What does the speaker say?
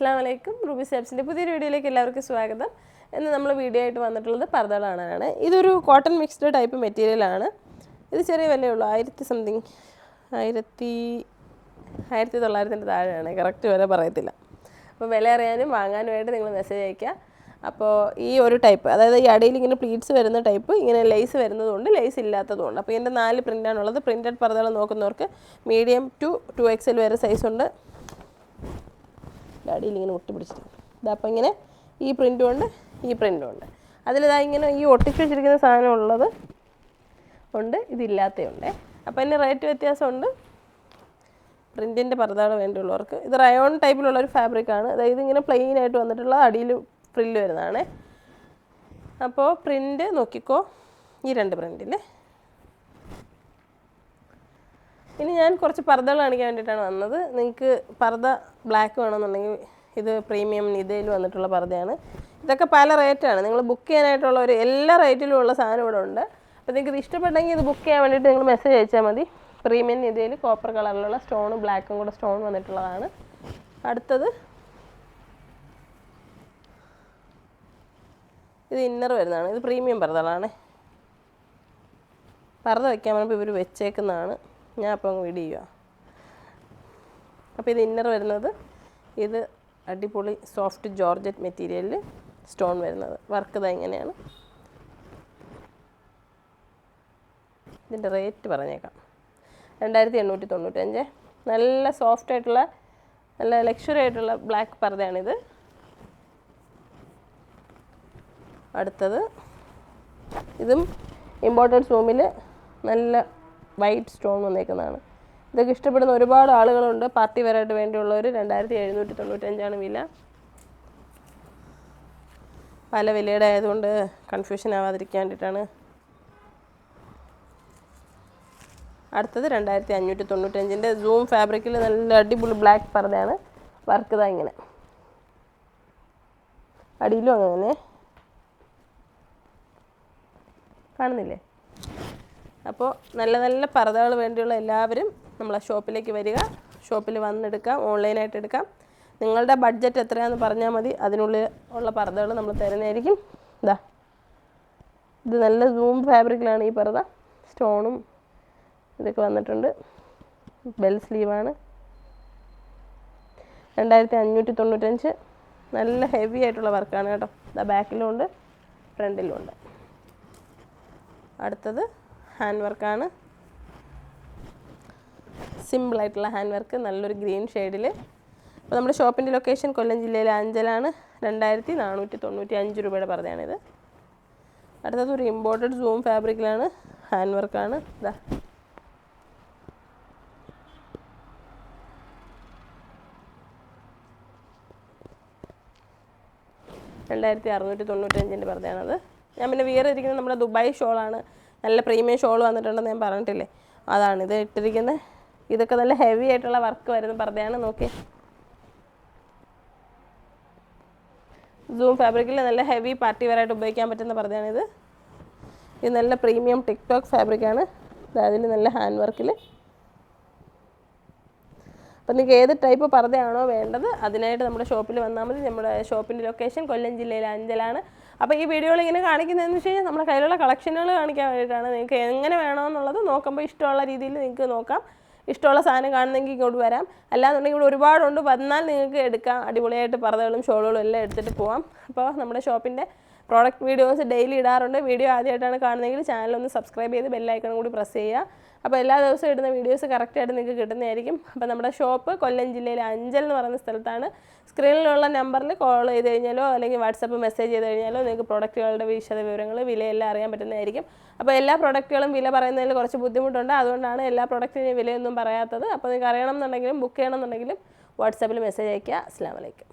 അസ്സാം വലൈക്കും റൂബി സാബ്സിന്റെ പുതിയൊരു വീഡിയോയിലേക്ക് എല്ലാവർക്കും സ്വാഗതം. ഇന്ന് നമ്മൾ വീഡിയോ ആയിട്ട് വന്നിട്ടുള്ളത് പർദ്ദകൾ കാണാനാണ്. ഇതൊരു കോട്ടൺ മിക്സ്ഡ് ടൈപ്പ് മെറ്റീരിയലാണ് ഇത് ചെറിയ വിലയുള്ളൂ ആയിരത്തി സംതിങ് ആയിരത്തി ആയിരത്തി തൊള്ളായിരത്തിന്റെ താഴെയാണ്. കറക്റ്റ് വില പറയത്തില്ല. അപ്പോൾ വില അറിയാനും വാങ്ങാനുമായിട്ട് നിങ്ങൾ മെസ്സേജ് അയക്കുക അപ്പോൾ ഈ ഒരു ടൈപ്പ് അതായത് ഈ അടിയിൽ ഇങ്ങനെ പ്ലീറ്റ്സ് വരുന്ന ടൈപ്പ് ഇങ്ങനെ ലേസ് വരുന്നതുകൊണ്ട് ലേസ് ഇല്ലാത്തതുകൊണ്ട്. അപ്പോൾ ഇതിന്റെ നാല് പ്രിന്റാണുള്ളത് പ്രിന്റഡ് പർദ്ദകൾ നോക്കുന്നവർക്ക് medium to two X L വരെ സൈസ് ഉണ്ട്. അടിയിൽ ഇങ്ങനെ ഒട്ടി പിടിച്ചിട്ടുണ്ട് ഇതപ്പോൾ ഇങ്ങനെ ഈ പ്രിന്റും ഉണ്ട് ഈ പ്രിന്റും ഉണ്ട് അതിലിതാ ഇങ്ങനെ ഈ ഒട്ടിച്ച് വെച്ചിരിക്കുന്ന സാധനം ഉള്ളത് ഉണ്ട് ഇതില്ലാത്തതുണ്ട് അപ്പോൾ അതിന് റേറ്റ് വ്യത്യാസമുണ്ട്. പ്രിന്റിന്റെ പർദ്ദകൾ വേണ്ടിയുള്ളവർക്ക്. ഇത് റയോൺ ടൈപ്പിലുള്ള ഒരു ഫാബ്രിക്കാണ് അതായത് ഇങ്ങനെ പ്ലെയിൻ ആയിട്ട് വന്നിട്ടുള്ള അടിയിൽ ഫ്രില്ല് വരുന്നതാണ്. അപ്പോൾ പ്രിന്റ് നോക്കിക്കോ. ഈ രണ്ട് പ്രിന്റിൽ ഇനി ഞാൻ കുറച്ച് പർദ്ദകൾ കാണിക്കാൻ വേണ്ടിയിട്ടാണ് വന്നത്. നിങ്ങൾക്ക് പർദ്ദ ബ്ലാക്ക് വേണമെന്നുണ്ടെങ്കിൽ ഇത് പ്രീമിയം നിതയിൽ വന്നിട്ടുള്ള പർദ്ദയാണ്. ഇതൊക്കെ പല റേറ്റാണ് നിങ്ങൾ ബുക്ക് ചെയ്യാനായിട്ടുള്ള ഒരു എല്ലാ റേറ്റിലും ഉള്ള സാധനം ഇവിടെ ഉണ്ട്. അപ്പോൾ നിങ്ങൾക്ക് ഇത് ഇഷ്ടപ്പെട്ടെങ്കിൽ ഇത് ബുക്ക് ചെയ്യാൻ വേണ്ടിയിട്ട് നിങ്ങൾ മെസ്സേജ് അയച്ചാൽ മതി. പ്രീമിയം നിതയിൽ കോപ്പർ കളറിലുള്ള സ്റ്റോണും ബ്ലാക്കും കൂടെ സ്റ്റോൺ വന്നിട്ടുള്ളതാണ്. അടുത്തത് ഇത് ഇന്നർ വരുന്നതാണ്. ഇത് പ്രീമിയം പർദ്ദകളാണ്. പർദ്ദ വയ്ക്കാൻ പറഞ്ഞപ്പോൾ ഇവർ വെച്ചേക്കുന്നതാണ്. ഞാൻ അപ്പോൾ അങ്ങ് വീഡിയോ ചെയ്യുക അപ്പോൾ ഇത് ഇന്നർ വരുന്നത് ഇത് അടിപൊളി സോഫ്റ്റ് ജോർജറ്റ് മെറ്റീരിയലിൽ സ്റ്റോൺ വരുന്നത്. വർക്ക് ഇതാ ഇങ്ങനെയാണ്. ഇതിന്റെ റേറ്റ് പറഞ്ഞേക്കാം. രണ്ടായിരത്തി എണ്ണൂറ്റി തൊണ്ണൂറ്റഞ്ച് നല്ല സോഫ്റ്റ് ആയിട്ടുള്ള നല്ല ലക്ഷറി ആയിട്ടുള്ള ബ്ലാക്ക് പർദ്ദയാണിത്. അടുത്തത് ഇതും ഇമ്പോർട്ടഡ് സൂമിൽ നല്ല വൈറ്റ് സ്റ്റോൺ വന്നേക്കുന്നതാണ്. ഇതൊക്കെ ഇഷ്ടപ്പെടുന്ന ഒരുപാട് ആളുകളുണ്ട്. പാർട്ടി വെയറായിട്ട് വേണ്ടിയുള്ളവർ രണ്ടായിരത്തി എഴുന്നൂറ്റി തൊണ്ണൂറ്റഞ്ചാണ് വില. പല വിലയുടെ ആയതുകൊണ്ട് കൺഫ്യൂഷൻ ആവാതിരിക്കാൻ വേണ്ടിയിട്ടാണ്. അടുത്തത് രണ്ടായിരത്തി അഞ്ഞൂറ്റി തൊണ്ണൂറ്റഞ്ചിന്റെ സൂം ഫാബ്രിക്കിൽ നല്ല അടിപൊളി ബ്ലാക്ക് പറഞ്ഞാണ് വർക്ക് ഇതാ ഇങ്ങനെ. അടിയിലും അങ്ങനെ കാണുന്നില്ലേ? അപ്പോൾ നല്ല നല്ല പർദ്ദകൾ വേണ്ടിയുള്ള എല്ലാവരും നമ്മളെ ഷോപ്പിലേക്ക് വരിക. ഷോപ്പിൽ വന്നെടുക്കാം ഓൺലൈനായിട്ട് എടുക്കാം. നിങ്ങളുടെ ബഡ്ജറ്റ് എത്രയാണെന്ന് പറഞ്ഞാൽ മതി. അതിനുള്ളിൽ ഉള്ള പർദ്ദകൾ നമ്മൾ തരുന്നതായിരിക്കും. ഇതാ ഇത് നല്ല സൂം ഫാബ്രിക്കിലാണ് ഈ പർദ്ദ. സ്റ്റോണും ഇതൊക്കെ വന്നിട്ടുണ്ട്. ബെൽ സ്ലീവാണ് രണ്ടായിരത്തി അഞ്ഞൂറ്റി തൊണ്ണൂറ്റഞ്ച് നല്ല ഹെവി ആയിട്ടുള്ള വർക്കാണ് കേട്ടോ. ഇതാ ബാക്കിലും ഉണ്ട് ഫ്രണ്ടിലും ഉണ്ട്. അടുത്തത് ഹാൻഡ് വർക്കാണ് സിമ്പിളായിട്ടുള്ള ഹാൻഡ് വർക്ക് നല്ലൊരു ഗ്രീൻ ഷെയ്ഡിൽ അപ്പോൾ നമ്മുടെ ഷോപ്പിന്റെ ലൊക്കേഷൻ കൊല്ലം ജില്ലയിലെ അഞ്ചലാണ്. രണ്ടായിരത്തി നാനൂറ്റി തൊണ്ണൂറ്റി അഞ്ച് രൂപയുടെ പറഞ്ഞാണിത് അടുത്തത് ഒരു ഇമ്പോർട്ടഡ് സൂം ഫാബ്രിക്കിലാണ് ഹാൻഡ് വർക്കാണ് ഇതാ രണ്ടായിരത്തി അറുന്നൂറ്റി തൊണ്ണൂറ്റഞ്ചിന്റെ പറഞ്ഞാണത് ഞാൻ പിന്നെ വേറെ ഇരിക്കുന്നത് നമ്മുടെ ദുബായ് ഷോളാണ്. നല്ല പ്രീമിയം ഷോൾ വന്നിട്ടുണ്ടെന്ന് ഞാൻ പറഞ്ഞിട്ടില്ലേ? അതാണ് ഇത് ഇട്ടിരിക്കുന്നത്. ഇതൊക്കെ നല്ല ഹെവി ആയിട്ടുള്ള വർക്ക് വരുന്ന പർദ്ദയാണ്. നോക്കി സൂം ഫാബ്രിക്കിൽ നല്ല ഹെവി പാർട്ടി വെയറായിട്ട് ഉപയോഗിക്കാൻ പറ്റുന്ന പർദ്ദയാണിത് ഇത്. നല്ല പ്രീമിയം ടിക്ടോക്ക് ഫാബ്രിക്കാണ് അതിൽ നല്ല ഹാൻഡ് വർക്കിൽ അപ്പോൾ നിങ്ങൾക്ക് ഏത് ടൈപ്പ് പർദ്ദയാണോ വേണ്ടത് അതിനായിട്ട് നമ്മുടെ ഷോപ്പിൽ വന്നാൽ മതി. നമ്മുടെ ഷോപ്പിന്റെ ലൊക്കേഷൻ കൊല്ലം ജില്ലയിലെ അഞ്ചലാണ്. അപ്പോൾ ഈ വീഡിയോകൾ ഇങ്ങനെ കാണിക്കുന്നതെന്ന് വെച്ച് കഴിഞ്ഞാൽ നമ്മുടെ കയ്യിലുള്ള കളക്ഷനുകൾ കാണിക്കാൻ വേണ്ടിയിട്ടാണ് നിങ്ങൾക്ക് എങ്ങനെ വേണമെന്നുള്ളത് നോക്കുമ്പോൾ ഇഷ്ടമുള്ള രീതിയിൽ നിങ്ങൾക്ക് നോക്കാം. ഇഷ്ടമുള്ള സാധനം കാണുന്നെങ്കിൽ ഇങ്ങോട്ട് വരാം. അല്ലാന്നുണ്ടെങ്കിൽ ഇവിടെ ഒരുപാടുണ്ട്. വന്നാൽ നിങ്ങൾക്ക് എടുക്കാം. അടിപൊളിയായിട്ട് പറതകളും ഷോളുകളും എല്ലാം എടുത്തിട്ട് പോവാം. അപ്പോൾ നമ്മുടെ ഷോപ്പിന്റെ പ്രോഡക്റ്റ് വീഡിയോസ് ഡെയിലി ഇടാറുണ്ട്. വീഡിയോ ആദ്യമായിട്ടാണ് കാണുന്നതെങ്കിൽ ചാനൽ ഒന്ന് സബ്സ്ക്രൈബ് ചെയ്ത് ബെല്ലൈക്കണം കൂടി പ്രസ് ചെയ്യുക. അപ്പോൾ എല്ലാ ദിവസവും ഇടുന്ന വീഡിയോസ് കറക്റ്റായിട്ട് നിങ്ങൾക്ക് കിട്ടുന്നതായിരിക്കും. അപ്പോൾ നമ്മുടെ ഷോപ്പ് കൊല്ലം ജില്ലയിലെ അഞ്ചൽ എന്ന് പറയുന്ന സ്ഥലത്താണ്. സ്ക്രീനിലുള്ള നമ്പറിൽ കോൾ ചെയ്ത് കഴിഞ്ഞാലോ അല്ലെങ്കിൽ വാട്സപ്പ് മെസ്സേജ് ചെയ്ത് കഴിഞ്ഞാലോ നിങ്ങൾക്ക് പ്രോഡക്റ്റുകളുടെ വിശദ വിവരങ്ങൾ വിലയെല്ലാം അറിയാൻ പറ്റുന്നതായിരിക്കും. അപ്പോൾ എല്ലാ പ്രോഡക്റ്റുകളും വില പറയുന്നതിൽ കുറച്ച് ബുദ്ധിമുട്ടുണ്ട്. അതുകൊണ്ടാണ് എല്ലാ പ്രോഡക്റ്റിന്റെയും വിലയൊന്നും പറയാത്തത്. അപ്പോൾ നിങ്ങൾക്ക് അറിയണം എന്നുണ്ടെങ്കിലും ബുക്ക് ചെയ്യണം എന്നുണ്ടെങ്കിലും വാട്സാപ്പിൽ മെസ്സേജ് അയയ്ക്കുക. അസ്സാം വലൈക്കും